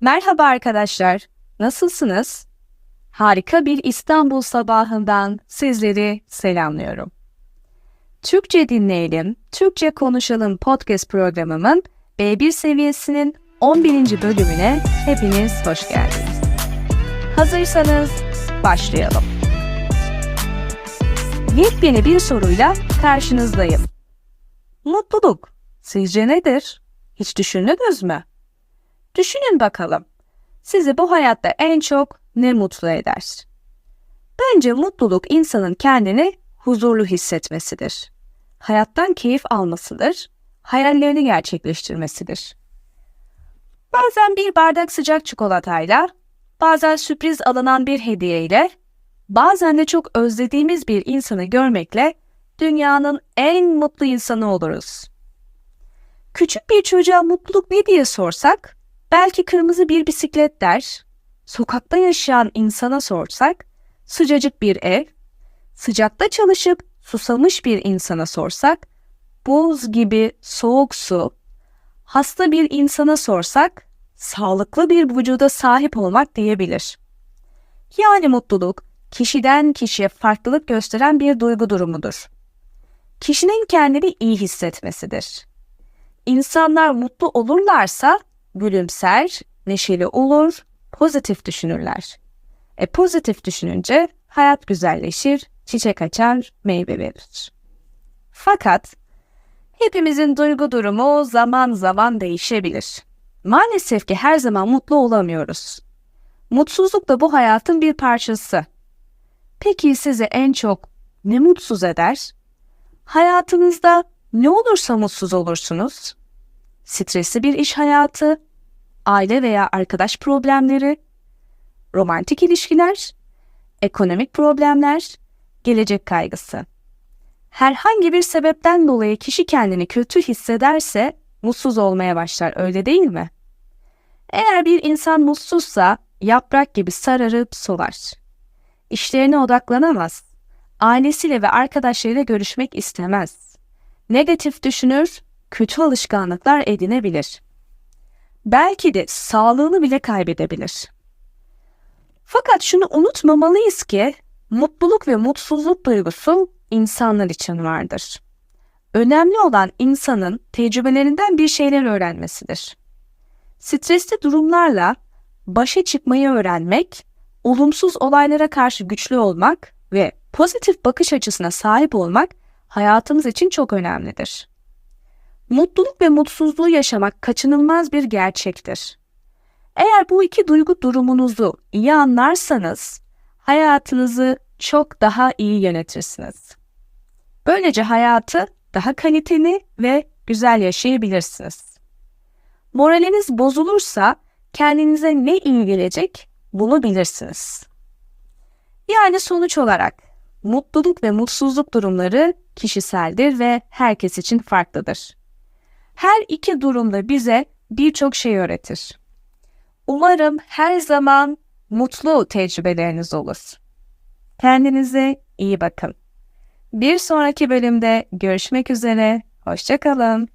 Merhaba arkadaşlar, nasılsınız? Harika bir İstanbul sabahından sizleri selamlıyorum. Türkçe dinleyelim, Türkçe konuşalım podcast programımın B1 seviyesinin 11. bölümüne hepiniz hoş geldiniz. Hazırsanız başlayalım. Yepyeni bir soruyla karşınızdayım. Mutluluk sizce nedir? Hiç düşündünüz mü? Düşünün bakalım. Sizi bu hayatta en çok ne mutlu eder? Bence mutluluk insanın kendini huzurlu hissetmesidir. Hayattan keyif almasıdır, hayallerini gerçekleştirmesidir. Bazen bir bardak sıcak çikolatayla, bazen sürpriz alınan bir hediyeyle, bazen de çok özlediğimiz bir insanı görmekle dünyanın en mutlu insanı oluruz. Küçük bir çocuğa mutluluk ne diye sorsak, belki kırmızı bir bisiklet der. Sokakta yaşayan insana sorsak, sıcacık bir ev, sıcakta çalışıp susamış bir insana sorsak, buz gibi soğuk su, hasta bir insana sorsak, sağlıklı bir vücuda sahip olmak diyebilir. Yani mutluluk, kişiden kişiye farklılık gösteren bir duygu durumudur. Kişinin kendini iyi hissetmesidir. İnsanlar mutlu olurlarsa gülümser, neşeli olur, pozitif düşünürler. E pozitif düşününce hayat güzelleşir, çiçek açar, meyve verir. Fakat hepimizin duygu durumu zaman zaman değişebilir. Maalesef ki her zaman mutlu olamıyoruz. Mutsuzluk da bu hayatın bir parçası. Peki sizi en çok ne mutsuz eder? Hayatınızda ne olursa mutsuz olursunuz? Stresli bir iş hayatı, aile veya arkadaş problemleri, romantik ilişkiler, ekonomik problemler, gelecek kaygısı. Herhangi bir sebepten dolayı kişi kendini kötü hissederse mutsuz olmaya başlar, öyle değil mi? Eğer bir insan mutsuzsa yaprak gibi sararıp solar. İşlerine odaklanamaz. Ailesiyle ve arkadaşlarıyla görüşmek istemez. Negatif düşünür, kötü alışkanlıklar edinebilir. Belki de sağlığını bile kaybedebilir. Fakat şunu unutmamalıyız ki mutluluk ve mutsuzluk duygusu insanlar için vardır. Önemli olan insanın tecrübelerinden bir şeyler öğrenmesidir. Stresli durumlarla başa çıkmayı öğrenmek, olumsuz olaylara karşı güçlü olmak ve pozitif bakış açısına sahip olmak hayatımız için çok önemlidir. Mutluluk ve mutsuzluğu yaşamak kaçınılmaz bir gerçektir. Eğer bu iki duygu durumunuzu iyi anlarsanız hayatınızı çok daha iyi yönetirsiniz. Böylece hayatı daha kaliteli ve güzel yaşayabilirsiniz. Moraliniz bozulursa kendinize ne iyi gelecek bunu bilirsiniz. Yani sonuç olarak mutluluk ve mutsuzluk durumları kişiseldir ve herkes için farklıdır. Her iki durumda bize birçok şey öğretir. Umarım her zaman mutlu tecrübeleriniz olur. Kendinize iyi bakın. Bir sonraki bölümde görüşmek üzere. Hoşçakalın.